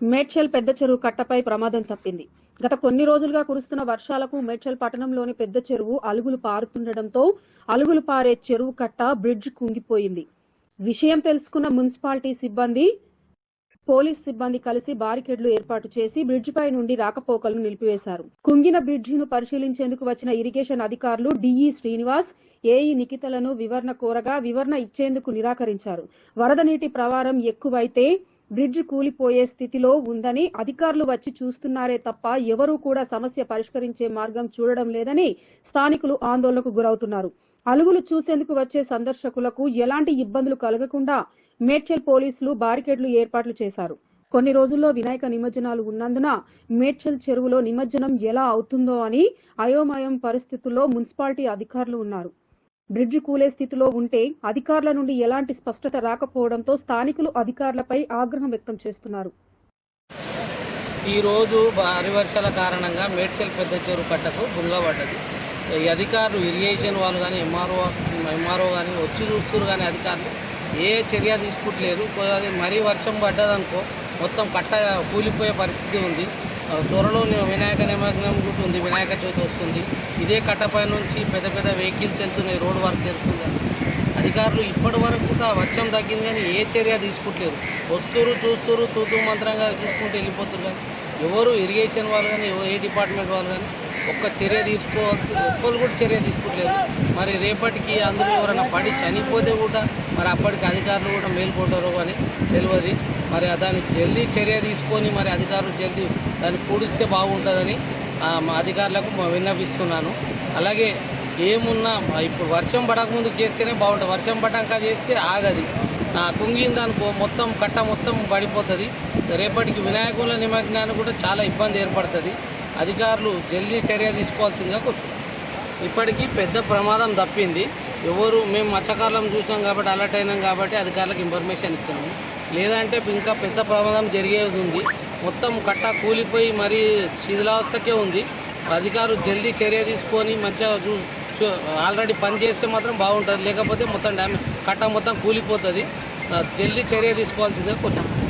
మేడ్చల్ పెద్ద చెరువు కట్టపై ప్రమాదం తప్పింది. గత కొన్ని రోజులుగా కురుస్తున్న వర్షాలకు మేడ్చల్ పట్టణంలోని పెద్ద చెరువు అలుగులు పారుతుండటంతో అలుగులు పారే చెరువు కట్ట బ్రిడ్జ్ కుంగిపోయింది. విషయం తెలుసుకున్న మున్సిపాలిటీ సిబ్బంది పోలీస్ సిబ్బంది కలిసి బారికేడ్లు ఏర్పాటు చేసి బ్రిడ్జిపై నుండి రాకపోకలను నిలిపివేశారు. కుంగిన బ్రిడ్జిను పరిశీలించేందుకు వచ్చిన ఇరిగేషన్ అధికారులు డిఈ శ్రీనివాస్ ఏఈ నిఖితలను వివరణ కోరగా వివరణ ఇచ్చేందుకు నిరాకరించారు. వరద నీటి ప్రవాహం ఎక్కువైతే బ్రిడ్జ్ కూలిపోయే స్థితిలో ఉందని అధికారులు వచ్చి చూస్తున్నారే తప్ప ఎవరూ కూడా సమస్య పరిష్కరించే మార్గం చూడడం లేదని స్థానికులు ఆందోళనకు గురవుతున్నారు. అలుగులు చూసేందుకు వచ్చే సందర్శకులకు ఎలాంటి ఇబ్బందులు కలగకుండా మేడ్చల్ పోలీసులు బారికేడ్లు ఏర్పాట్లు చేశారు. కొన్ని రోజుల్లో వినాయక నిమజ్జనాలు ఉన్నందున మేడ్చల్ చెరువులో నిమజ్జనం ఎలా అవుతుందో అని అయోమయం పరిస్థితుల్లో మున్సిపాలిటీ అధికారులు ఉన్నారు. బ్రిడ్జ్ కూలే స్థితిలో ఉంటే అధికారుల నుండి ఎలాంటి స్పష్టత రాకపోవడంతో స్థానికులు అధికారులపై ఆగ్రహం వ్యక్తం చేస్తున్నారు. ఈరోజు భారీ వర్షాల కారణంగా మేడ్చల్ పెద్ద చెరువు కట్టకు బుంగబడ్డది ఈ అధికారులు ఇరిగేషన్ వాళ్ళు కానీ ఎంఆర్ఓ ఎంఆర్ఓ కానీ వచ్చి చూస్తున్నారు కానీ అధికారులు. ఏ చర్య తీసుకుంటలేరు అది మరీ వర్షం పడ్డదనుకో మొత్తం కట్ట కూలిపోయే పరిస్థితి ఉంది. త్వరలో వినాయక నిమగ్నం కూడా ఉంది. వినాయక చవితి వస్తుంది. ఇదే కట్టపై నుంచి పెద్ద పెద్ద వెహికల్స్ వెళ్తున్నాయి. రోడ్ వర్క్ వెళ్తుంది అధికారులు ఇప్పటి వరకు కూడా వర్షం తగ్గింది కానీ ఏ చర్య తీసుకుంటలేరు వస్తురు చూస్తురు తూతూ మంత్రంగా చూసుకుంటూ వెళ్ళిపోతున్నారు కానీ ఎవరు ఇరిగేషన్ వాళ్ళు కానీ ఏ డిపార్ట్మెంట్ వాళ్ళు కానీ ఒక్క చర్య తీసుకోవాల్సి ఒక్కరు కూడా చర్య తీసుకుంటలేరు మరి రేపటికి అందులో ఎవరైనా పడి చనిపోతే కూడా మరి అప్పటికి అధికారులు కూడా మేల్కొంటారు అని తెలియదు. మరి దానికి జల్దీ చర్య తీసుకొని మరి అధికారులు జల్దీ దాన్ని పూడిస్తే బాగుంటుందని మా అధికారులకు విన్నపిస్తున్నాను అలాగే ఏమున్నా ఇప్పుడు వర్షం పడకముందు చేస్తేనే బాగుంటుంది. వర్షం పడ్డాక చేస్తే ఆగది. నా కుంగిందనుకో మొత్తం కట్ట మొత్తం పడిపోతుంది. రేపటికి వినాయకుల నిమగ్నానికి కూడా చాలా ఇబ్బంది ఏర్పడుతుంది. అధికారులు జల్దీ చర్య తీసుకోవాల్సిందిగా కూర్చున్నాం ఇప్పటికీ పెద్ద ప్రమాదం తప్పింది. ఎవరు మేము మత్స్యకారులం చూసాం కాబట్టి అలర్ట్ అయినాం కాబట్టి అధికారులకు ఇన్ఫర్మేషన్ ఇచ్చాము. లేదంటే ఇంకా పెద్ద ప్రమాదం జరిగేది ఉంది. మొత్తం కట్ట కూలిపోయి మరీ శిథిలావస్థకే ఉంది. అధికారులు జల్దీ చర్య తీసుకొని మంచిగా చూ చూ- ఆల్రెడీ పని చేస్తే మాత్రం బాగుంటుంది. లేకపోతే మొత్తం డ్యామేజ్ కట్ట మొత్తం కూలిపోతుంది. జల్దీ చర్య తీసుకోవాల్సిందే కొంచెం